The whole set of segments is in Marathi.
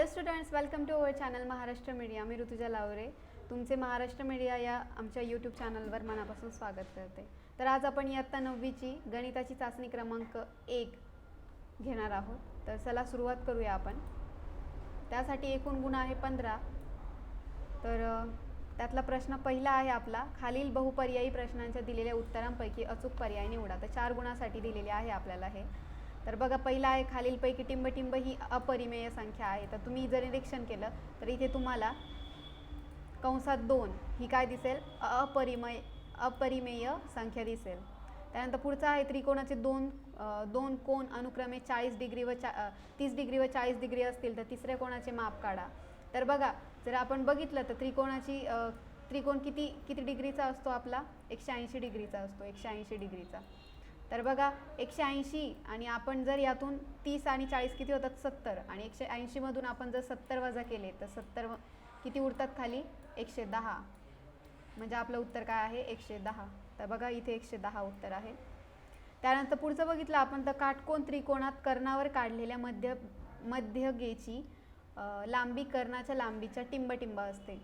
Hello students welcome to our channel Maharashtra media मी ऋतुजा लावरे. तुमचे महाराष्ट्र मीडिया या आमच्या यूट्यूब चॅनलवर मनापासून स्वागत करते. तर आज आपण इयत्ता नववीची गणिताची चाचणी क्रमांक एक घेणार आहोत. तर चला सुरुवात करूया आपण. त्यासाठी एकूण गुण आहे पंधरा. तर त्यातला प्रश्न पहिला आहे आपला. खालील बहुपर्यायी प्रश्नांच्या दिलेल्या उत्तरांपैकी अचूक पर्याय निवडा. तर चार गुणासाठी दिलेले आहे आपल्याला हे. तर बघा पहिला आहे खालीलपैकी टिंबटिंब ही अपरिमेय संख्या आहे. तर तुम्ही जर निरीक्षण केलं तर इथे तुम्हाला कंसात दोन ही काय दिसेल? अपरिमय अपरिमेय संख्या दिसेल. त्यानंतर पुढचा आहे त्रिकोणाचे दोन दोन कोण अनुक्रमे चाळीस डिग्री व चा तीस डिग्री व चाळीस डिग्री असतील तर तिसऱ्या कोणाचे माप काढा. तर बघा जर आपण बघितलं तर त्रिकोणाची त्रिकोण किती किती डिग्रीचा असतो आपला? एकशे ऐंशी डिग्रीचा असतो एकशे ऐंशी डिग्रीचा. तर बघा एकशे ऐंशी आणि आपण जर यातून तीस आणि चाळीस किती होतात? सत्तर. आणि एकशे ऐंशीमधून आपण जर सत्तर वजा केले तर सत्तर किती उरतात खाली? एकशे दहा. म्हणजे आपलं उत्तर काय आहे? एकशे दहा. तर बघा इथे एकशे दहा उत्तर आहे. त्यानंतर पुढचं बघितलं आपण तर काटकोन त्रिकोणात कर्णावर काढलेल्या मध्य मध्यगेची लांबी कर्णाच्या लांबीच्या टिंबटिंब असते.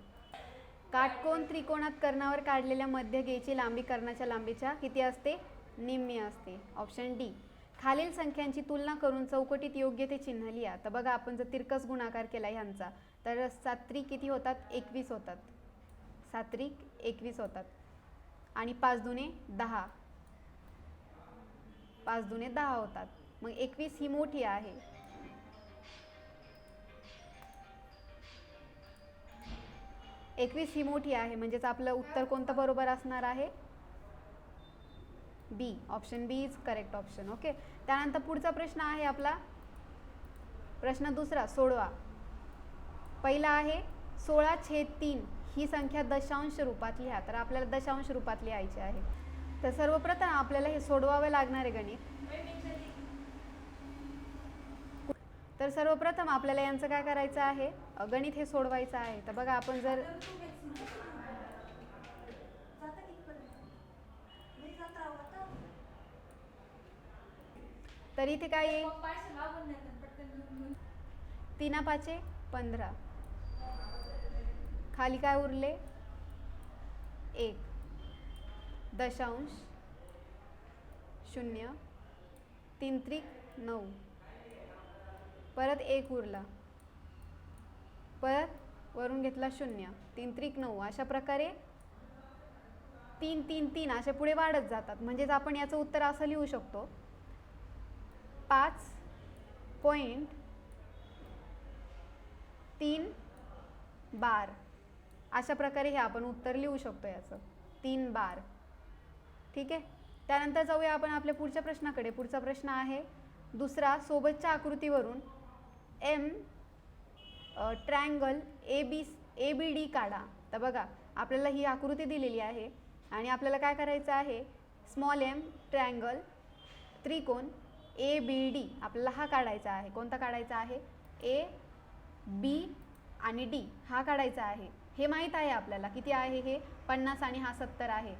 काटकोन त्रिकोणात कर्णावर काढलेल्या मध्यगेची लांबी कर्णाच्या लांबीच्या किती असते? निम्मी असते. ऑप्शन डी खालील संख्यांची तुलना करून चौकटीत योग्य ते चिन्ह लिहा. तर बघा आपण जर तिरकस गुणाकार केला ह्यांचा तर सात्रिक किती होतात? एकवीस होतात. सात्रिक एकवीस होतात. आणि पाच दुने दहा. पाच दुने दहा होतात. मग एकवीस ही मोठी आहे. एकवीस ही मोठी आहे. म्हणजेच आपलं उत्तर कोणतं बरोबर असणार आहे? B. Option B is correct option okay त्यानंतर पुढचा प्रश्न आहे आपला. प्रश्न दुसरा सोडवा. पहिला आहे सोळा छेद तीन ही संख्या दशांश रूपात लिहा. तर आपल्याला दशांश रूपात लिहायची आहे. तर सर्वप्रथम आपल्याला हे सोडवावे लागणार आहे गणित. तर सर्वप्रथम आपल्याला यांचं काय करायचं आहे? गणित हे सोडवायचं आहे. तर बघा आपण जर तर इथे काय येईल तीना पाचे पंधरा. खाली काय उरले? एक. दशांश. शून्य. तीन त्रिक नऊ. परत एक उरला. परत वरून घेतला शून्य. तीन त्रिक नऊ. अशा प्रकारे तीन तीन तीन असे पुढे वाढत जातात. म्हणजेच आपण याचं उत्तर असं लिहू शकतो. पाच पॉईंट तीन बार. अशा प्रकारे हे आपण उत्तर लिहू शकतो याचं. तीन बार. ठीक आहे? त्यानंतर जाऊया आपण आपल्या पुढच्या प्रश्नाकडे. पुढचा प्रश्न आहे दुसरा सोबतच्या आकृतीवरून M triangle A B A B D काढा. तर बघा आपल्याला ही आकृती दिलेली आहे आणि आपल्याला काय करायचं आहे? स्मॉल एम ट्रँगल त्रिकोण ए बी डी आपल्याला हा काढायचा आहे. कोणता काढायचा आहे? ए बी आणि डी हा काढायचा आहे. हे माहीत आहे आपल्याला. किती आहे हे? पन्नास आणि हा सत्तर आहे.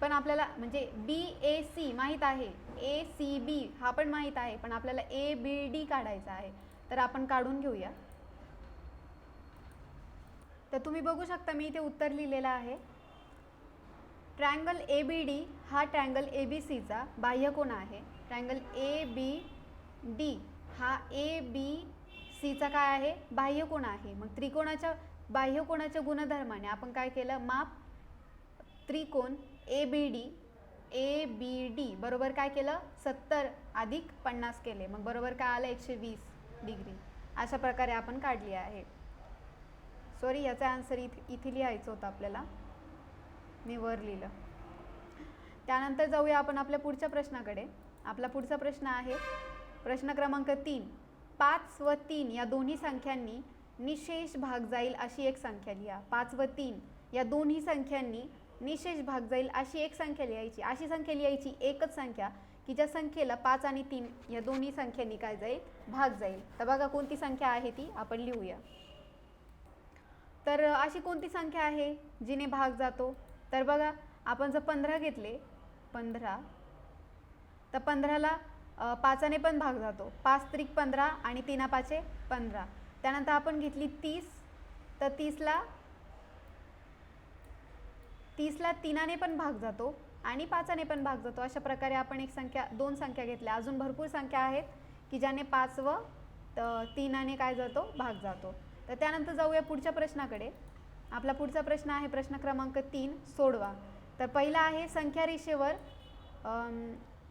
पण आपल्याला म्हणजे बी ए सी माहीत आहे. ए सी बी हा पण माहीत आहे. पण आपल्याला ए बी डी काढायचा आहे. तर आपण काढून घेऊया. तर तुम्ही बघू शकता मी इथे उत्तर लिहिलेलं आहे. ट्रँगल ए बी डी हा ट्रँगल ए बी सीचा बाह्यकोन आहे. ट्रँगल ए बी डी हा ए बी सीचा काय आहे? बाह्यकोण आहे. मग त्रिकोणाच्या बाह्यकोणाच्या गुणधर्माने आपण काय केलं? माप त्रिकोण ए B D A B D बरोबर काय केलं? सत्तर अधिक पन्नास केले. मग बरोबर काय आलं? एकशे वीस डिग्री. अशा प्रकारे आपण काढली आहे. सॉरी याचा आन्सर इथे इथे लिहायचं होतं आपल्याला. मी वर लिहिलं. त्यानंतर जाऊया आपण आपल्या पुढच्या प्रश्नाकडे. आपला पुढचा प्रश्न आहे. प्रश्न क्रमांक तीन. पाच व तीन या दोन्ही संख्यांनी निशेष भाग जाईल अशी एक संख्या लिहा. पाच व तीन या दोन्ही संख्यांनी निशेष भाग जाईल अशी एक संख्या लिहायची. अशी संख्या लिहायची एकच संख्या की ज्या संख्येला पाच आणि तीन या दोन्ही संख्यांनी काय जाईल भाग जाईल. तर बघा कोणती संख्या आहे ती आपण लिहूया. तर अशी कोणती संख्या आहे जिने भाग जातो? तर बघा आपण जर पंधरा घेतले पंधरा तर पंधराला पाचाने पण भाग जातो. पाच त्रिक पंधरा आणि तीना पाचे पंधरा. त्यानंतर आपण घेतली तीस. तर तीसला तीसला तीनाने पण भाग जातो आणि पाचाने पण भाग जातो. अशा प्रकारे आपण एक संख्या दोन संख्या घेतल्या. अजून भरपूर संख्या आहेत की ज्याने पाच व तीनाने काय जातो? भाग जातो. तर त्यानंतर जाऊया पुढच्या प्रश्नाकडे. आपला पुढचा प्रश्न आहे प्रश्न क्रमांक तीन सोडवा. तर पहिला आहे संख्या रेषेवर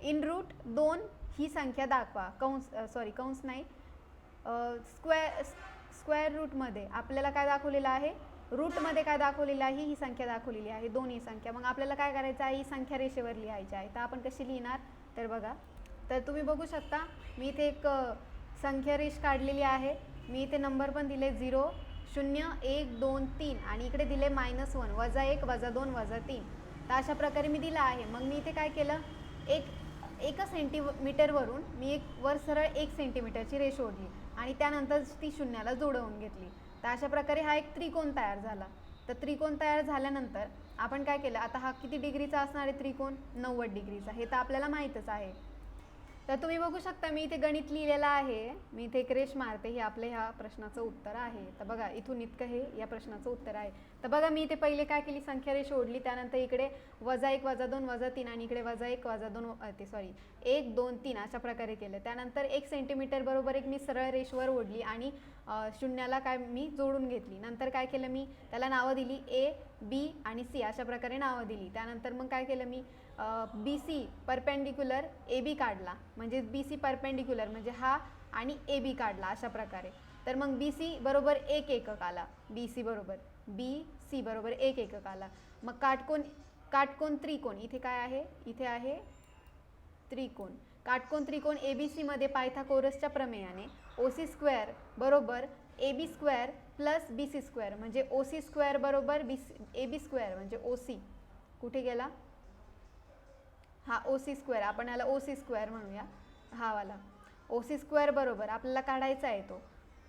इन रूट दोन ही संख्या दाखवा. कंस सॉरी कंस नाही. स्क्वेअर स्क्वेअर रूटमध्ये आपल्याला काय दाखवलेलं आहे? रूटमध्ये काय दाखवलेलं आहे? ही संख्या दाखवलेली आहे. दोन्ही संख्या. मग आपल्याला काय करायचं आहे? ही संख्या रेषेवर लिहायची आहे. तर आपण कशी लिहिणार? तर बघा. तर तुम्ही बघू शकता मी इथे एक संख्या रेष काढलेली आहे. मी इथे नंबर पण दिले झिरो शून्य एक दोन तीन. आणि इकडे दिले मायनस वन वजा एक वजा दोन वजा तीन. तर अशा प्रकारे मी दिला आहे. मग मी इथे काय केलं? एक एका सेंटीमीटरवरून मी एक वर सरळ एक सेंटीमीटरची रेष ओढली आणि त्यानंतर ती शून्याला जोडवून घेतली. तर अशा प्रकारे हा एक त्रिकोण तयार झाला. तर त्रिकोण तयार झाल्यानंतर आपण काय केलं? आता हा किती डिग्रीचा असणार आहे त्रिकोण? नव्वद डिग्रीचा. हे तर आपल्याला माहीतच आहे. तर तुम्ही बघू शकता मी इथे गणित लिहिलेलं आहे. मी इथे एक रेष मारते. हे आपल्या ह्या प्रश्नाचं उत्तर आहे. तर बघा इथून इतकं हे या प्रश्नाचं उत्तर आहे. तर बघा मी इथे पहिले काय केली? संख्या रेष ओढली त्यानंतर इकडे वजा एक वजा दोन वजा तीन आणि इकडे वजा एक वजा दोन ते सॉरी एक दोन तीन अशा प्रकारे केलं. त्यानंतर एक सेंटीमीटर बरोबर एक मी सरळ रेषवर ओढली आणि शून्याला काय मी जोडून घेतली. नंतर काय केलं मी? त्याला नावं दिली. ए बी आणि सी अशा प्रकारे नावं दिली. त्यानंतर मग काय केलं मी? B C perpendicular A B काढला. म्हणजे बी सी परपेंडिक्युलर म्हणजे हा आणि ए बी काढला अशा प्रकारे. तर मग बी सी बरोबर एक एकक आला. बी सी बरोबर. बी सी बरोबर एक एकक आला. मग काटकोन काटकोन त्रिकोण इथे काय आहे? इथे आहे त्रिकोण. काटकोन त्रिकोण ए बी सीमध्ये पायथाकोरसच्या प्रमेयाने ओ सी स्क्वेअर बरोबर A B square plus B C square म्हणजे ओ सी स्क्वेअर बरोबर बी सी ए बी स्क्वेअर म्हणजे ओ सी कुठे गेला? हा ओ सी स्क्वेअर आपण याला ओ सी स्क्वेअर म्हणूया. हा वाला. ओ सी स्क्वेअर बरोबर आपल्याला काढायचा आहे तो.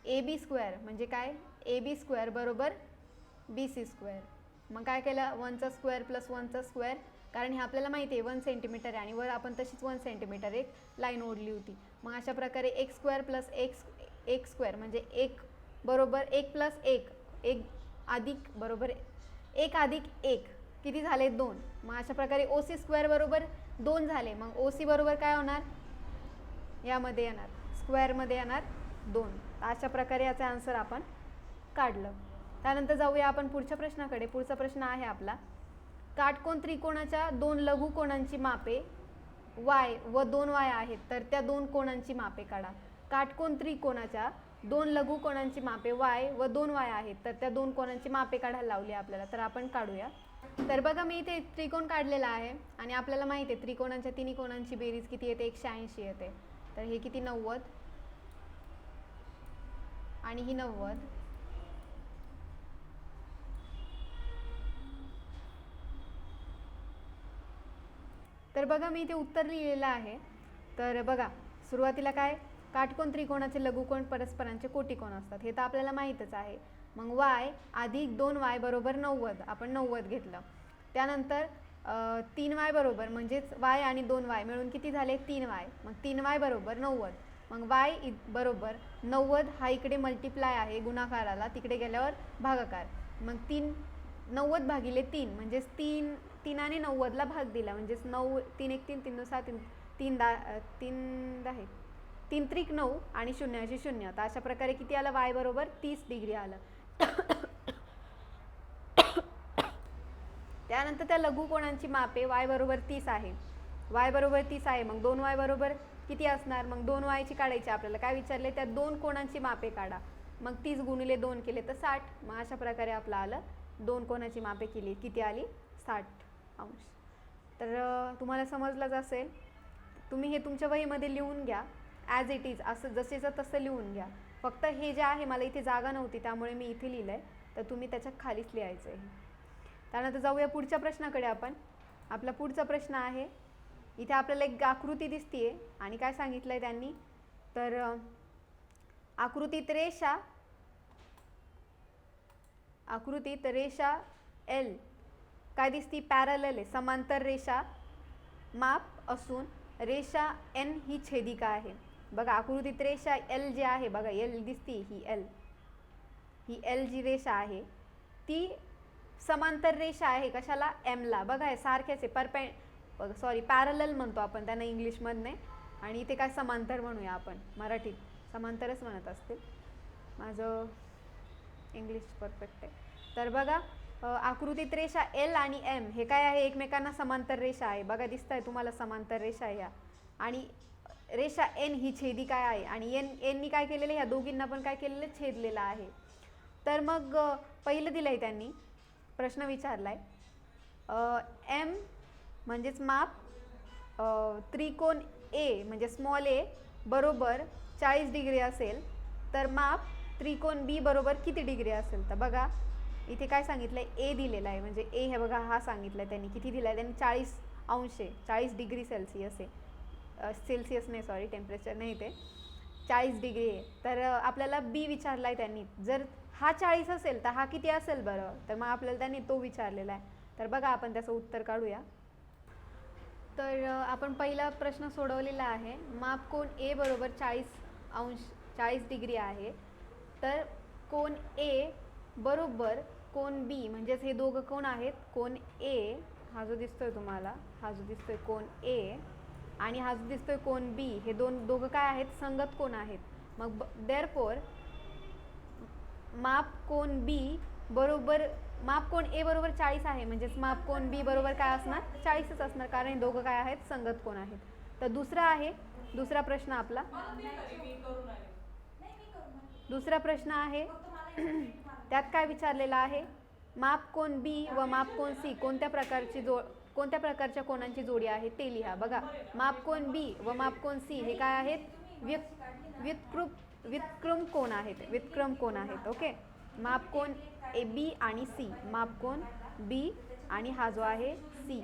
ए बी स्क्वेअर म्हणजे काय? ए बी स्क्वेअर बरोबर बी सी स्क्वेअर मग काय केलं? वनचा स्क्वेअर प्लस वनचा स्क्वेअर कारण हे आपल्याला माहिती आहे वन सेंटीमीटर आहे. आणि वर आपण तशीच वन सेंटीमीटर एक लाईन ओढली होती. मग अशा प्रकारे एक स्क्वेअर प्लस एक एक स्क्वेअर म्हणजे एक बरोबर एक प्लस एक एक अधिक बरोबर एक अधिक एक. किती झाले? दोन. मग अशा प्रकारे ओ सी स्क्वेअर बरोबर दोन झाले. मग ओ सी बरोबर काय होणार? यामध्ये येणार. स्क्वेअरमध्ये येणार दोन. अशा प्रकारे याचा आन्सर आपण काढलं. त्यानंतर जाऊया आपण पुढच्या प्रश्नाकडे. पुढचा प्रश्न आहे आपला. काटकोन त्रिकोणाच्या दोन लघुकोणांची मापे वाय व दोन वाय आहेत तर त्या दोन कोणांची मापे काढा. काटकोन त्रिकोणाच्या दोन लघुकोणांची मापे वाय व दोन वाय आहेत तर त्या दोन कोणांची मापे काढायला लावली आपल्याला. तर आपण काढूया. तर बघा मी इथे त्रिकोण काढलेला आहे आणि आपल्याला माहिती आहे त्रिकोणांच्या तिन्ही कोणांची बेरीज किती येते? एकशे ऐंशी येते. तर हे किती? नव्वद. आणि ही नव्वद. तर बघा मी इथे उत्तर लिहिलेलं आहे. तर बघा सुरुवातीला काय? काटकोण त्रिकोणाचे लघुकोण परस्परांचे कोटिकोण असतात. हे तर आपल्याला माहीतच आहे. मग वाय अधिक दोन वाय बरोबर नव्वद. आपण नव्वद घेतलं. त्यानंतर तीन वाय बरोबर म्हणजेच वाय आणि दोन वाय मिळून किती झाले? तीन वाय मग तीन वाय बरोबर नव्वद. मग वाय इ बरोबर नव्वद हा इकडे मल्टिप्लाय आहे गुणाकाराला तिकडे गेल्यावर भागाकार. मग तीन नव्वद भागिले तीन म्हणजेच तीन तीनाने नव्वदला भाग दिला म्हणजेच नऊ तीन एक तीन तीन नऊ सहा तीन तीन दा तीन दहा तीन त्रिक नऊ आणि शून्याची शून्य. तर अशा प्रकारे किती आलं? वाय बरोबर तीस डिग्री आलं. त्यानंतर त्या लघुकोणांची मापे? वाय बरोबर तीस आहे. वाय बरोबर तीस आहे. मग दोन वाय बरोबर किती असणार? मग दोन वायची काढायची आपल्याला. काय विचारले? त्या दोन कोणांची मापे काढा. मग तीस गुणिले दोन केले तर साठ. मग अशा प्रकारे आपलं आलं. दोन कोणाची मापे केली? किती आली? साठ. अंश. तर तुम्हाला समजलंच असेल. तुम्ही हे तुमच्या वहीमध्ये लिहून घ्या. ॲज इट इज असं जसेचं तसं लिहून घ्या. फक्त हे जे आहे मला इथे जागा नव्हती त्यामुळे मी इथे लिहिलं आहे तर तुम्ही त्याच्या खालीच लिहायचं आहे त्यानंतर जाऊया पुढच्या प्रश्नाकडे आपण. आपला पुढचा प्रश्न आहे इथे आपल्याला एक आकृती दिसतीये. आणि काय सांगितलं आहे त्यांनी? तर आकृतीत रेषा आकृतीत रेषा एल काय दिसती? पॅरल आहे. समांतर रेषा माप असून रेषा एन ही छेदिका आहे. बघा आकृतीत रेषा एल जी आहे बघा एल दिसती ही एल ही एल जी रेषा आहे. ती समांतर रेषा आहे कशाला? एमला बघा हे सारखेच आहे. परपे सॉरी पॅरलल म्हणतो आपण त्यांना इंग्लिशमधने आणि इथे काय समांतर म्हणूया आपण? मराठीत. समांतरच म्हणत असतील. माझं इंग्लिश परफेक्ट आहे. तर बघा आकृतीत रेषा एल आणि एम हे काय आहे? एकमेकांना समांतर रेषा आहे. बघा दिसत आहे तुम्हाला समांतर रेषा ह्या. आणि रेषा एन ही छेदी काय आहे? आणि एन एननी काय केलेलं ह्या दोघींना पण काय केलेलं छेदलेलं आहे. तर मग पहिलं दिलं आहे त्यांनी. प्रश्न विचारला आहे एम म्हणजेच माप त्रिकोण ए म्हणजे स्मॉल ए बरोबर चाळीस डिग्री असेल तर माप त्रिकोण बी बरोबर किती डिग्री असेल? तर बघा इथे काय सांगितलं आहे ए दिलेला आहे. म्हणजे ए हे बघा हा सांगितला आहे त्यांनी. किती दिला आहे त्यांनी चाळीस अंश आहे. चाळीस डिग्री सेल्सिअस आहे. सेल्सिअस नाही सॉरी टेम्परेचर नाही ते. चाळीस डिग्री आहे. तर आपल्याला बी विचारला आहे त्यांनी. जर हा चाळीस असेल तर हा किती असेल बरं? तर मग आपल्याला त्यांनी तो विचारलेला आहे. तर बघा आपण त्याचं उत्तर काढूया. तर आपण पहिला प्रश्न सोडवलेला आहे. माप कोण ए बरोबर चाळीस अंश चाळीस डिग्री आहे. तर कोण ए बरोबर कोण बी म्हणजेच हे दोघं कोण आहेत? कोण ए हा जो दिसतोय तुम्हाला हा जो दिसतोय कोण ए आणि हा जो दिसतोय कोण बी हे दोन दोघं काय आहेत? संगत कोण आहेत? मग देअर फोर माप कोण बी बरोबर माप कोण ए बरोबर चाळीस आहे. म्हणजेच माप कोण बी बरोबर काय असणार? चाळीसच असणार कारण हे दोघं काय आहेत? संगत कोण आहेत. तर दुसरा आहे दुसरा प्रश्न आपला. दुसरा प्रश्न आहे त्यात काय विचारलेलं आहे? माप कोण बी व माप कोण सी कोणत्या प्रकारची जो कोणत्या प्रकारच्या कोणांची जोडी आहे ते लिहा. बघा माप कोण बी व माप कोण सी हे काय आहेत? व्युत व्युत्कृम व्युत्क्रम कोण आहेत? व्युत्क्रम कोण आहेत? ओके? माप कोण ए बी आणि सी? माप कोण बी आणि हा जो आहे सी.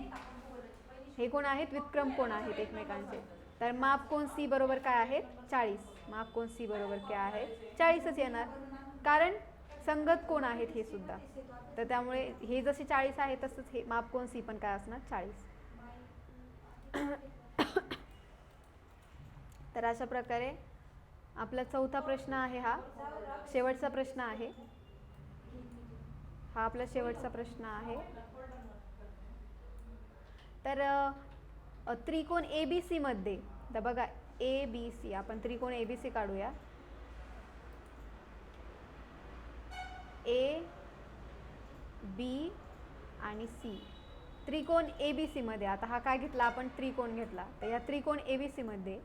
हे कोण आहेत? विक्रम कोण आहेत एकमेकांचे? तर माप कोण सी बरोबर काय आहेत? चाळीस. माप कोण सी बरोबर काय आहे? चाळीसच येणार. कारण संगत कोण आहेत हे सुद्धा. तर त्यामुळे हे जसे चाळीस आहे तसंच हे माप कोण सी पण काय असणार? चाळीस. तर अशा प्रकारे आपला चौथा प्रश्न आहे हा. शेवटचा प्रश्न आहे. हा आपला शेवटचा प्रश्न आहे. तर त्रिकोण ए बी सीमध्ये तर बघा ए बी सी आपण त्रिकोण ए बी सी काढूया. ए बी आणि सी त्रिकोण ए बी सीमध्ये आता हा काय घेतला? आपण त्रिकोण घेतला. तर या त्रिकोण ए बी सीमध्ये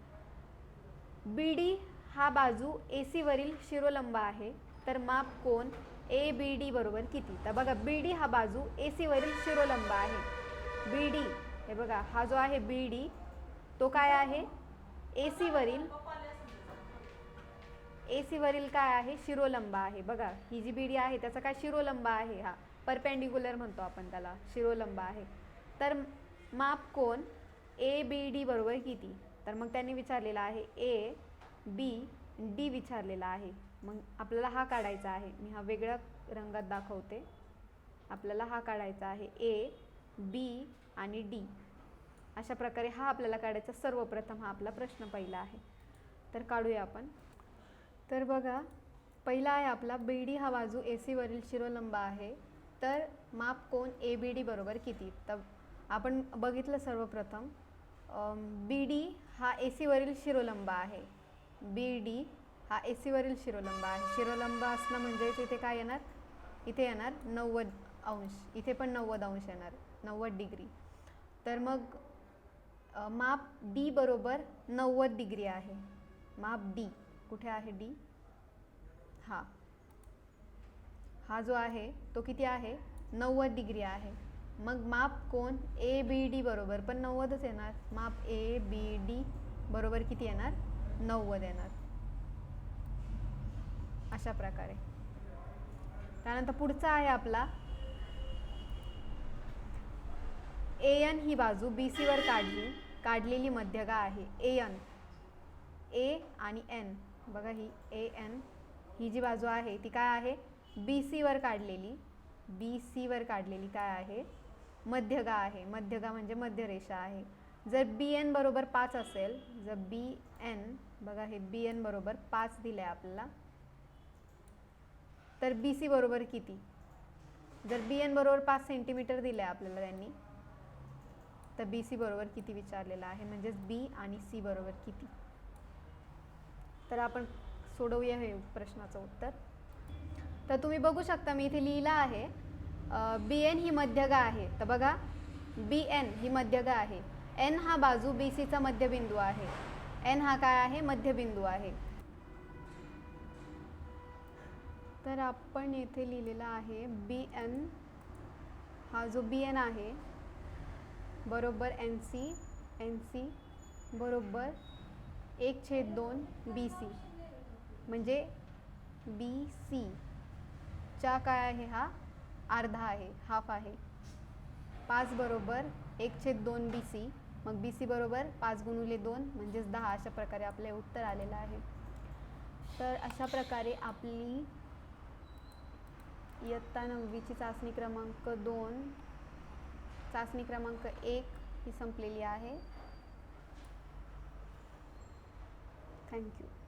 बी डी हा बाजू ए सीवरील शिरोलंब आहे. तर माप कोण? ए बी डी बरोबर किती? तर बघा बी डी हा बाजू ए सीवरील शिरोलंब आहे. बी डी हे बघा हा जो आहे बी डी तो काय आहे? ए सीवरील ए सीवरील काय आहे? शिरोलंब आहे. बघा ही जी बी डी आहे त्याचा काय शिरोलंब आहे हा? परपेंडिक्युलर म्हणतो आपण त्याला. शिरोलंब आहे. तर माप कोण? ए बी डी बरोबर किती? तर मग त्यांनी विचारलेला आहे. ए बी डी विचारलेला आहे. मग आपल्याला हा काढायचा आहे. मी हा वेगळ्या रंगात दाखवते. आपल्याला हा काढायचा आहे. ए बी आणि डी अशा प्रकारे हा आपल्याला काढायचा सर्वप्रथम हा आपला प्रश्न पहिला आहे. तर काढूया आपण. तर बघा पहिला आहे आपला बी डी हा बाजू ए सीवरील शिरोलंब आहे. तर माप कोण ए बी डी बरोबर किती? तर आपण बघितलं सर्वप्रथम. बी डी हा ए सीवरील शिरोलंब आहे. बी डी हा ए सीवरील शिरोलंब आहे. शिरोलंब असणं म्हणजे तिथे काय येणार? इथे येणार नव्वद अंश. इथे पण नव्वद अंश येणार. नव्वद डिग्री. तर मग माप डी बरोबर नव्वद डिग्री आहे. माप डी कुठे आहे डी? हा. हा जो आहे तो किती आहे? नव्वद डिग्री आहे. मग माप कोण? ए बी डी बरोबर. पण नव्वदच येणार. माप ए बी डी बरोबर किती येणार? नव्वद येणार. अशा प्रकारे. त्यानंतर पुढचा आहे आपला. ए एन ही बाजू बी सीवर काढली काढलेली मध्यगा आहे. ए एन ए आणि एन बघा ही ए एन ही जी बाजू आहे ती काय आहे? बी सीवर काढलेली. बी सीवर काढलेली काय आहे? मध्यगा आहे. मध्यगा म्हणजे मध्यरेषा आहे. जर बी एन बरोबर पाच असेल जर बी एन बघा हे बी एन बरोबर पाच दिलं आहे आपल्याला तर बी सी बरोबर किती? जर बी एन बरोबर पाच सेंटीमीटर दिलं आहे आपल्याला त्यांनी तर बी सी बरोबर किती विचारलेलं आहे? म्हणजेच बी आणि सी बरोबर किती? तर आपण सोडवूया हे प्रश्नाचं उत्तर. तर तुम्ही बघू शकता मी इथे लिहिलं आहे बी एन ही मध्यगा आहे. तर बघा बी एन ही मध्यगा आहे. एन हा बाजू बी सीचा मध्यबिंदू आहे. एन हा काय आहे? मध्यबिंदू आहे. तर आपण येथे लिहिलेला आहे बी एन हा जो बी एन आहे बरोबर एन सी एन सी बरोबर एक छेद दोन बी सी. म्हणजे बी सी चा काय आहे हा? अर्धा आहे हाफ आहे. पाच बरोबर एक छेद दोन बी सी. मग बी सी बरोबर पाच गुणुले दोन म्हणजेच दहा. अशा प्रकारे आपले उत्तर आलेलं आहे. तर अशा प्रकारे आपली इयत्ता नववीची चाचणी क्रमांक दोन चाचणी क्रमांक एक ही संपलेली आहे. Thank you.